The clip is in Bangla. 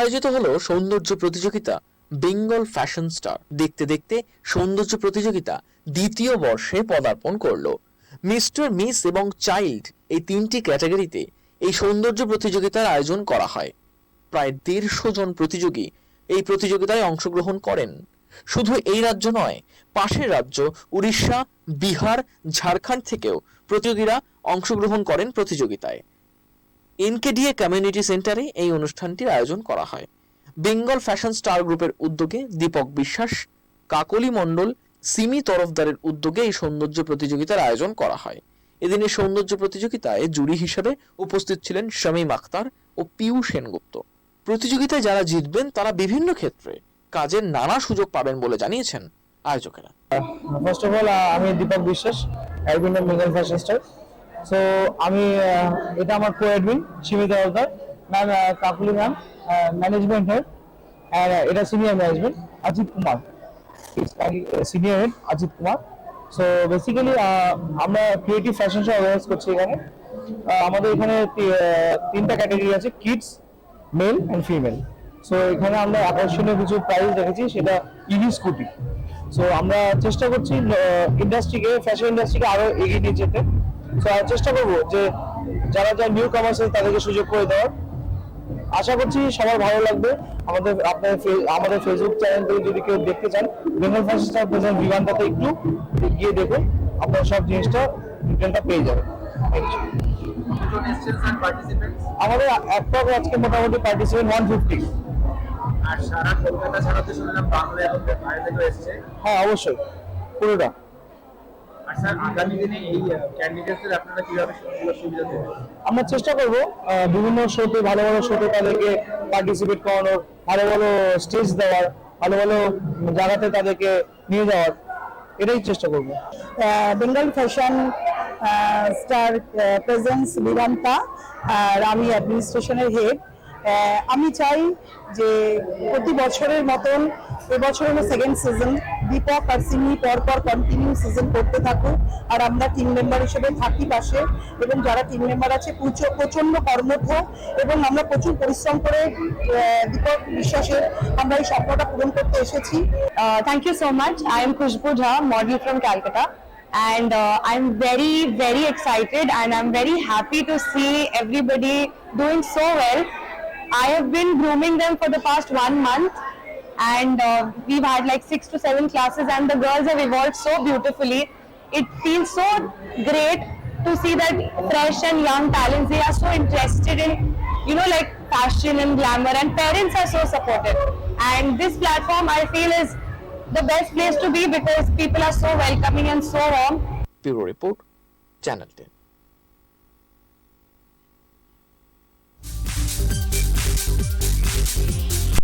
আয়োজিত হলো সৌন্দর্য প্রতিযোগিতা বেঙ্গল ফ্যাশন স্টার। দেখতে দেখতে সৌন্দর্য প্রতিযোগিতা দ্বিতীয় বর্ষে পদার্পণ করল। মিস্টার, মিস এবং চাইল্ড এই তিনটি ক্যাটাগরিতে এই সৌন্দর্য প্রতিযোগিতার আয়োজন করা হয়। প্রায় দেড়শো জন প্রতিযোগী এই প্রতিযোগিতায় অংশগ্রহণ করেন। শুধু এই রাজ্য নয়, পাশের রাজ্য উড়িষ্যা, বিহার, ঝাড়খণ্ড থেকেও প্রতিযোগীরা অংশগ্রহণ করেন প্রতিযোগিতায়। এনকেডিএ কমিউনিটি সেন্টারে এই অনুষ্ঠানটির আয়োজন করা হয়। বেঙ্গল ফ্যাশন স্টার গ্রুপের উদ্যোগে দীপক বিশ্বাস, কাকলি মণ্ডল, সিমি তরফদারের উদ্যোগে এই সৌন্দর্য প্রতিযোগিতার আয়োজন করা হয়। এদিন এই সৌন্দর্য প্রতিযোগিতায় জুরি হিসেবে উপস্থিত ছিলেন শামীম আখতার ও পিউ সেনগুপ্ত। প্রতিযোগিতায় যারা জিতবেন, তারা বিভিন্ন ক্ষেত্রে কাজের নানা সুযোগ পাবেন বলে জানিয়েছেন আয়োজকেরা। ফার্স্ট অফ অল আমি Dipak Biswas of Bengal fashion star. So আমি এটা আমার co admin Simit Haldar ma'am Kakuli ma'am management head আর এটা senior management Ajit Kumar. Senior head Ajit Kumar. So basically আমরা ক্রিয়েটিভ ফ্যাশন শো অর্গানাইজ করছি এখানে। আমাদের এখানে তিনটা ক্যাটাগরি আছে kids male and female so এখানে আমরা আকর্ষণীয় কিছু প্রাইজ রেখেছি সেটা ইভি স্কুটি সো আমরা চেষ্টা করছি ইন্ডাস্ট্রিকে ফ্যাশন ইন্ডাস্ট্রিকে আরও এগিয়ে নিয়ে যেতে। চেষ্টা করব যে যারা যারা নিউ কামার্স তাদেরকে সুযোগ করে দেওয়ার। আশা করছি সবার ভালো লাগবে। আমাদের আপনার আমাদের ফেসবুক চ্যানেল থেকে যদি কেউ দেখতে চান বেঙ্গল ফ্যাশন স্টার প্রেজেন্ট বিমানটাতে একটু গিয়ে দেখুন। আপনারা সব জিনিসটা ডিটেলটা পেয়ে যাবেন। আমাদের অ্যাপ্রক আজকে মোটামুটি পার্টিসিপেন্ট ওয়ান ফিফটি আর সারা কলকাতা ছাড়াতে শুনলাম বাংলা এবং বাইরে থেকে এসছে। হ্যাঁ অবশ্যই। পুরোটা। আমরা চেষ্টা করব বিভিন্ন শোতে ভালো ভালো শোতে তাদেরকে পার্টিসিপেট করানোর ভালো ভালো স্টেজ দেওয়ার ভালো ভালো জায়গাতে তাদেরকে নিয়ে যাওয়ার এটাই চেষ্টা করব। বেঙ্গল ফ্যাশন স্টার প্রেজেন্স বিরান্তা আর আমি অ্যাডমিনিস্ট্রেশনের হেড আমি চাই যে প্রতি বছরের মতন এবছর হলো সেকেন্ড সিজন দীপক আর সিমি পরপর কন্টিনিউ সিজন করতে থাকুক আর আমরা টিম মেম্বার হিসেবে থাকি পাশে। এবং যারা টিম মেম্বার আছে প্রচণ্ড কর্মঠ এবং আমরা প্রচুর পরিশ্রম করে দীপক বিশ্বাসের আমরা এই স্বপ্নটা পূরণ করতে এসেছি। Thank you so much I am Khushbu Jha model from Calcutta and I am very very excited and I am very happy to see everybody doing so well I have been grooming them for the past one month and uh, we've had like six to seven classes and the girls have evolved so beautifully. It feels so great to see that fresh and young talents they are so interested in you know like fashion and glamour and parents are so supportive. And this platform i feel is the best place to be because people are so welcoming and so warm. Bureau report channel 10